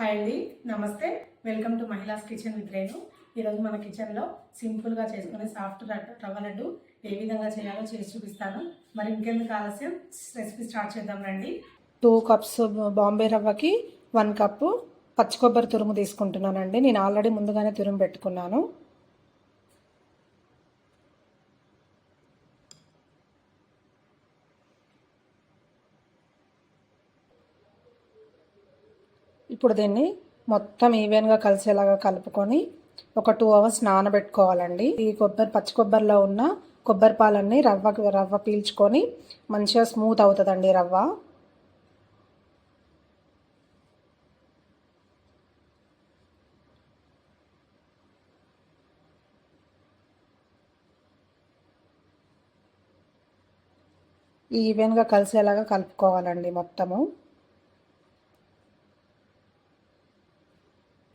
Hi అండి నమస్తే. Welcome to Mahilas kitchen with Renu ఈరోజు మన కిచెన్లో సింపుల్గా చేసుకునే సాఫ్ట్ రవ్వ- లడ్డు ఏ విధంగా చేయాలో చేసి చూపిస్తాను. మరి ఇంకెందుకు ఆలస్యం? రెసిపీ స్టార్ట్ చేద్దాం రండి. టూ కప్స్ బాంబే రవ్వకి వన్ కప్పు పచ్చి కొబ్బరి తురుము తీసుకుంటున్నానండి. నేను ఆల్రెడీ ముందుగానే తురుము పెట్టుకున్నాను. ఇప్పుడు దీన్ని మొత్తం ఈవెన్గా కలిసేలాగా కలుపుకొని ఒక టూ అవర్స్ నానబెట్టుకోవాలండి. ఈ కొబ్బరి పచ్చి కొబ్బరిలో ఉన్న కొబ్బరి పాలన్నీ రవ్వ రవ్వ పీల్చుకొని మంచిగా స్మూత్ అవుతుందండి రవ్వ. ఈవెన్గా కలిసేలాగా కలుపుకోవాలండి మొత్తము.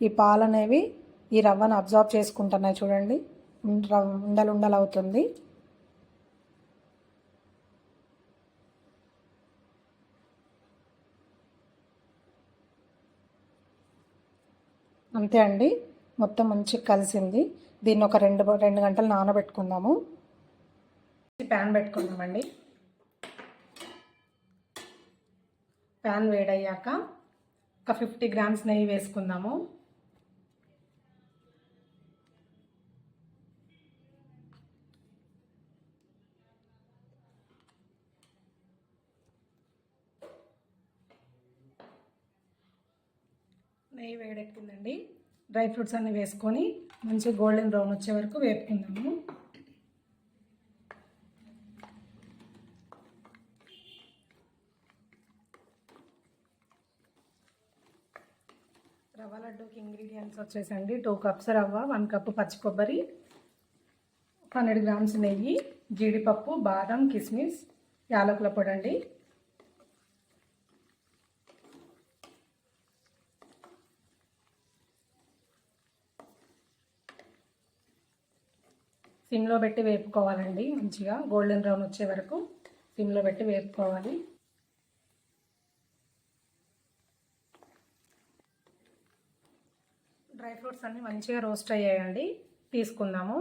ఈ పాలు అనేవి ఈ రవ్వను అబ్జార్బ్ చేసుకుంటున్నాయి చూడండి. ఉండ- ఉండలు ఉండలు అవుతుంది. అంతే అండి. మొత్తం మంచిగా కలిసింది. దీన్ని ఒక రెండు రెండు గంటలు నానబెట్టుకుందాము. ప్యాన్ పెట్టుకుందామండి. ప్యాన్ వేడయ్యాక ఒక ఫిఫ్టీ గ్రామ్స్ నెయ్యి వేసుకుందాము. నెయ్యి వేడెక్కిందండి. డ్రై ఫ్రూట్స్ అన్నీ వేసుకొని మంచి గోల్డెన్ బ్రౌన్ వచ్చే వరకు వేపుకుందాము. రవ్వ లడ్డూకి ఇంగ్రీడియంట్స్ వచ్చేసండి. టూ కప్స్ రవ్వ వన్ కప్ పచ్చి కొబ్బరి హండ్రెడ్ గ్రామ్స్ నెయ్యి జీడిపప్పు బాదం కిస్మిస్ యాలకుల పొడి అండి. సిమ్లో పెట్టి వేపుకోవాలండి మంచిగా. గోల్డెన్ బ్రౌన్ వచ్చే వరకు సిమ్లో పెట్టి వేపుకోవాలి. డ్రై ఫ్రూట్స్ అన్నీ మంచిగా రోస్ట్ అయ్యాయండి. తీసుకుందాము.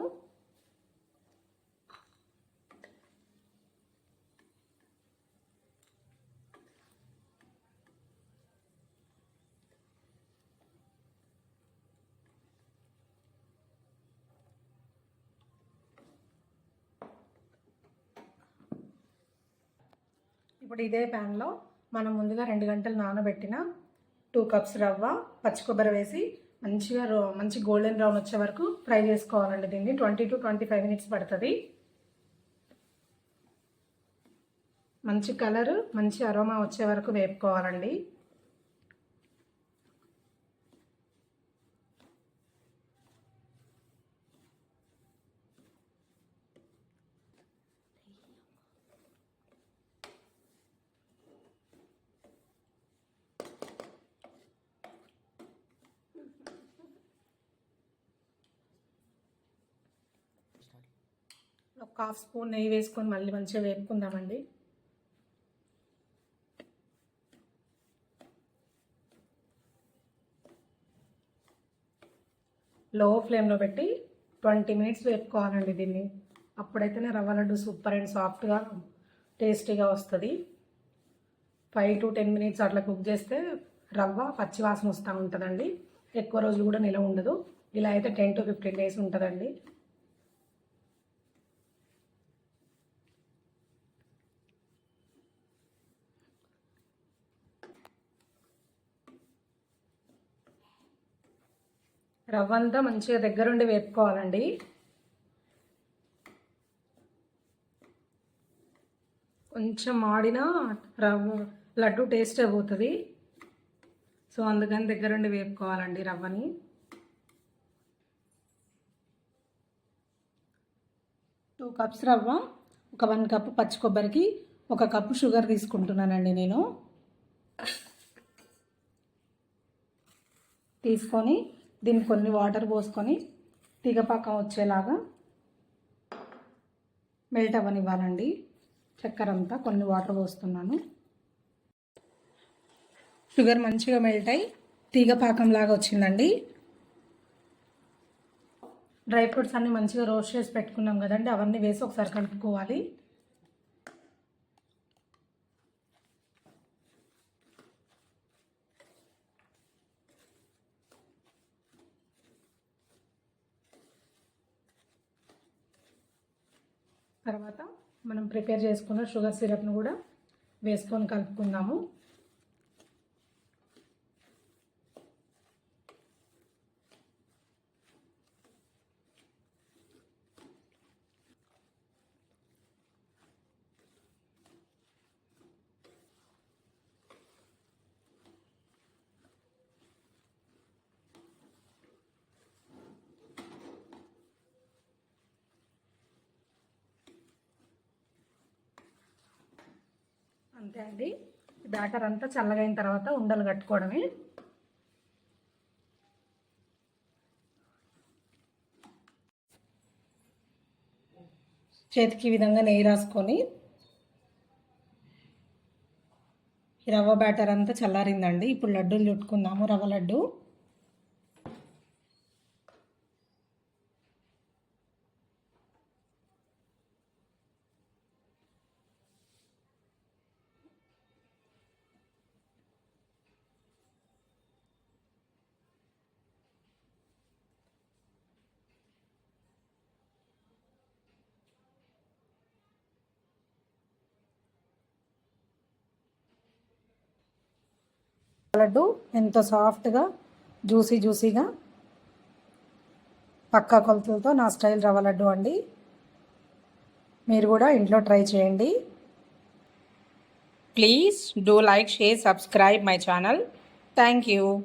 ఇప్పుడు ఇదే ప్యాన్లో మనం ముందుగా రెండు గంటలు నానబెట్టిన టూ కప్స్ రవ్వ పచ్చి కొబ్బరి వేసి మంచిగా రో మంచి గోల్డెన్ బ్రౌన్ వచ్చే వరకు ఫ్రై చేసుకోవాలండి దీన్ని. Twenty to twenty five minutes పడుతుంది. మంచి కలర్ మంచి అరోమా వచ్చే వరకు వేపుకోవాలండి. ఒక హాఫ్ స్పూన్ నెయ్యి వేసుకొని మళ్ళీ మంచిగా వేపుకుందామండి. లో ఫ్లేమ్లో పెట్టి ట్వంటీ మినిట్స్ వేపుకోవాలండి దీన్ని. అప్పుడైతేనే రవ్వ లడ్డు సూపర్ అండ్ సాఫ్ట్గా టేస్టీగా వస్తుంది. ఫైవ్ టు టెన్ మినిట్స్ అట్లా కుక్ చేస్తే రవ్వ పచ్చివాసన వస్తూ ఉంటుందండి. ఎక్కువ రోజులు కూడా నిలవ ఉండదు. ఇలా అయితే టెన్ టు ఫిఫ్టీన్ డేస్ ఉంటుందండి. రవ్వ అంతా మంచిగా దగ్గరుండి వేపుకోవాలండి. కొంచెం ఆడిన రవ్వ లడ్డు టేస్ట్ అయిపోతుంది సో అందుకని దగ్గరుండి వేపుకోవాలండి రవ్వని. టూ కప్స్ రవ్వ ఒక వన్ కప్ పచ్చి కొబ్బరికి ఒక కప్పు షుగర్ తీసుకుంటున్నానండి నేను. తీసుకొని దీన్ని కొన్ని వాటర్ పోసుకొని తీగపాకం వచ్చేలాగా మెల్ట్ అవ్వనివ్వాలండి. చక్కెర అంతా కొన్ని వాటర్ పోస్తున్నాను. షుగర్ మంచిగా మెల్ట్ అయి తీగపాకం లాగా వచ్చిందండి. డ్రై ఫ్రూట్స్ అన్నీ మంచిగా రోస్ట్ చేసి పెట్టుకున్నాం కదండి. అవన్నీ వేసి ఒకసారి కలుపుకోవాలి. తర్వాత మనం ప్రిపేర్ చేసుకున్న షుగర్ సిరప్ను కూడా వేసుకొని కలుపుకుందాము. అంతే అండి. బ్యాటర్ అంతా చల్లగైన తర్వాత ఉండలు కట్టుకోవడమే. చేతికి ఈ విధంగా నెయ్యి రాసుకొని ఈ రవ్వ బ్యాటర్ అంతా చల్లారిందండి. ఇప్పుడు లడ్డూలు చుట్టుకుందాము. రవ్వ లడ్డు. లడ్డు ఎంతో సాఫ్ట్గా జ్యూసీ జ్యూసీగా పక్కా కొలతలతో నా స్టైల్ రవ్వ లడ్డు అండి. మీరు కూడా ఇంట్లో ట్రై చేయండి. Please do like share subscribe my channel. Thank you.